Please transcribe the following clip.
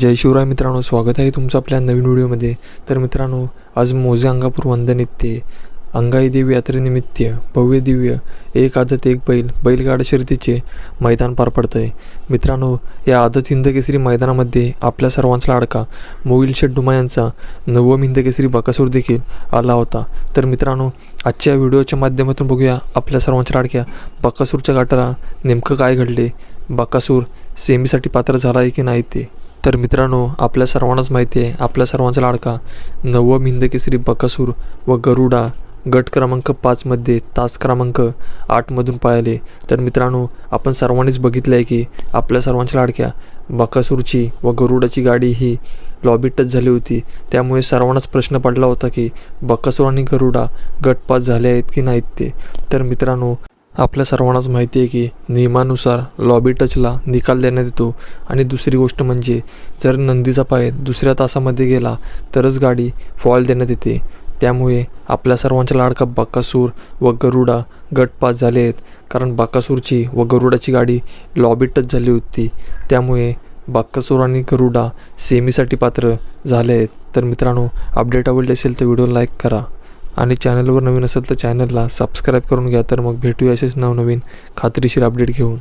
जय शिवराय मित्रांनो स्वागत आहे तुमचं आपल्या नवीन व्हिडिओमध्ये. तर मित्रांनो आज मोजे अंगापूर वंदन येते अंगाई देवी यात्रेनिमित्त भव्य दिव्य एक आदत एक बैल बैलगाडा शर्यतीचे मैदान पार पडतं आहे मित्रांनो या आदत हिंदकेसरी मैदानामध्ये आपल्या सर्वांचा लाडका मोविल शेड्डुमा यांचा नवम हिंदकेसरी बकासूर देखील आला होता. तर मित्रांनो आजच्या व्हिडिओच्या माध्यमातून बघूया आपल्या सर्वांच्या लाडक्या बकासूरच्या गाठाला नेमकं काय घडले बकासूर सेमीसाठी पात्र झाला आहे की नाही ते. तर मित्रांनो आपल्या सर्वांनाच माहिती आहे आपल्या सर्वांचा लाडका नवम हिंद केसरी बकासूर व गरुडा गट क्रमांक पाचमध्ये तास क्रमांक आठमधून पाहिले. तर मित्रांनो आपण सर्वांनीच बघितलं आहे की आपल्या सर्वांच्या लाडक्या बकासूरची व गरुडाची गाडी ही लॉबी टच झाली होती. त्यामुळे सर्वांनाच प्रश्न पडला होता की बकासूर आणि गरुडा गट पास झाले आहेत की नाहीत ते. तर मित्रांनो आपल्या सर्वांनाच माहिती आहे की नियमानुसार लॉबी टचला निकाल देण्यात येतो. आणि दुसरी गोष्ट म्हणजे जर नंदीचा पाय दुसऱ्या तासामध्ये गेला तरच गाडी फॉल देण्यात येते. त्यामुळे आपल्या सर्वांच्या लाडका बाकासूर व गरुडा गट पास झाले आहेत. कारण बाकासूरची व गरुडाची गाडी लॉबी टच झाली होती. त्यामुळे बाकासूर आणि गरुडा सेमीसाठी पात्र झाले आहेत. तर मित्रांनो अपडेट आवडली असेल तर व्हिडिओ लाईक करा. आणि चॅनलवर नवीन असेल तर चॅनलला सबस्क्राईब करून घ्या तर मग भेटूया असेच नवनवीन खात्रीशीर अपडेट घेऊन.